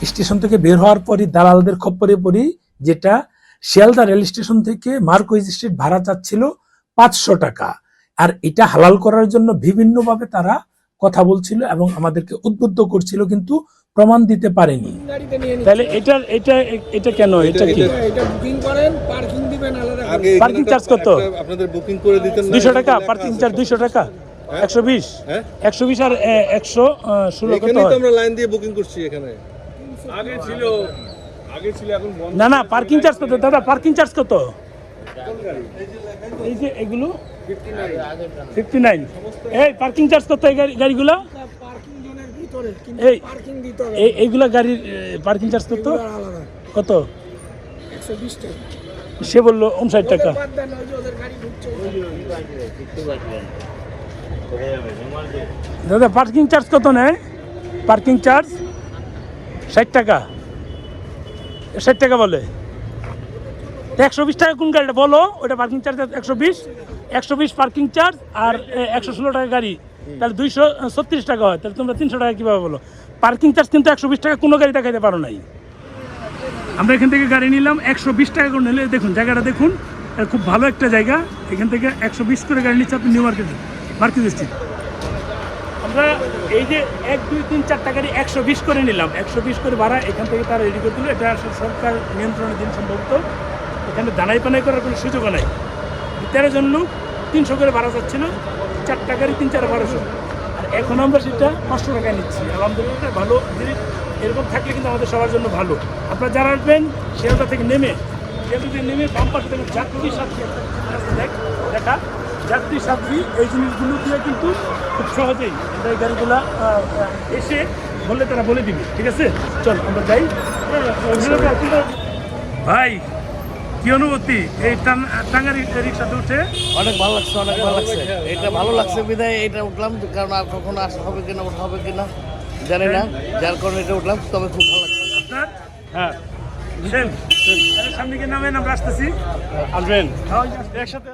Station থেকে বের হওয়ার পরই দালালদের খপ্পরে পড়ি যেটা শিয়ালদা রেল স্টেশন থেকে মার্কুইজ স্ট্রিট ভাড়া চাচ্ছিল পাঁচশো টাকা। আর এটা হালাল করার জন্য বিভিন্নভাবে তারা কথা বলছিল এবং আমাদেরকে উদ্বুদ্ধ করছিল কিন্তু প্রমাণ দিতে পারেনি। তাহলে এটা এটা এটা কেন? এটা কি? এটা- বুকিং করেন পার্কিং দিবেন আলাদা Parking charge কত? আপনাদের বুকিং করে দিতেন না দুইশো টাকা পার্কিং চার্জ আছে। দুইশো টাকা একশো বিশ। হ্যাঁ? একশো বিশ আর একশো কত এখানেই তো আমরা লাইন দিয়ে বুকিং করছি এখানে। আগে ছিল আগে ছিল এখন বন্ধ না না পার্কিং চার্জ কত? দাদা পার্কিং চার্জ কত? এই যে এগুলো? ফিফটি নাইন এই পার্কিং চার্জ কত এই গাড়ি গাড়িগুলো? পার্কিং জোনের ভিতরে কিন্তু এই পার্কিং দিতে হবে এইগুলা গাড়ির পার্কিং চার্জ কত কত সে বলল উনষাট টাকা। দাদা পার্কিং চার্জ কত নেয়? পার্কিং চার্জ ষাট টাকা। ষাট টাকা বলে। একশো বিশ টাকা কোন গাড়িটা? বলো ওটা পার্কিং চার্জ একশো বিশ একশো বিশ পার্কিং চার্জ আর একশো ষোলো টাকা গাড়ি। তাহলে দুইশো ছত্রিশ টাকা হয়। তাহলে তোমরা তিনশো টাকা কীভাবে বলো? পার্কিং চার্জ কিন্তু একশো বিশ টাকা কোনো গাড়ি দেখাইতে পারো নাই। আমরা এখান থেকে গাড়ি নিলাম, একশো বিশ টাকা করে নিলে, দেখুন, জায়গাটা দেখুন খুব ভালো একটা জায়গা। এখান থেকে একশো বিশ করে গাড়ি নিচ্ছে আপনি নিউ মার্কেটে মার্কেট স্ট্রিট আমরা এই যে এক, দুই, তিন চারটা গাড়ি একশো বিশ করে নিলাম। একশো বিশ করে ভাড়া এখান থেকে তারা রেডি করে দিল। এটা আসলে সরকার দিন সম্ভবত। এখানে দানাই পানাই করার কোনো সুযোগও নাই। তেরো জন লোক, তিনশো করে ভাড়া যাচ্ছিল চারটা গাড়ি তিন, চার বারোশো আর এখন আমরা সেটা পাঁচশো টাকায় নিচ্ছি। আলহামদুলিল্লাহ, ভালো। এরকম থাকলে কিন্তু আমাদের সবার জন্য ভালো। আপনারা যারা আসবেন, শিয়ালদা থেকে নেমে, শিয়ালদা থেকে নেমে বাম পাশে দেখবেন যাত্রী সাথী দেখা। যাত্রী সাথী এই জিনিসগুলো দিয়ে কিন্তু খুব সহজেই এই গাড়িগুলো এসে বললে তারা বলে দিবে। ঠিক আছে? চল আমরা যাই। ভাই কি অনুভূতি? এই টান- টাঙ্গা রি- রিক্সাতে উঠে? অনেক ভালো লাগছে অনেক ভালো লাগছে। এটা ভালো লাগছে বিধায় এটা উঠলাম কারণ আর কখনো আসা হবে কিনা ওঠা হবে কিনা জানি না। যার কারণে এটা উঠলাম তবে খুব ভালো লাগছে। আপনার? হ্যাঁ। সেম সামনে গিয়ে নামেন আমরা আসতেছি। আসবেন। হ্যাঁ, একসাথে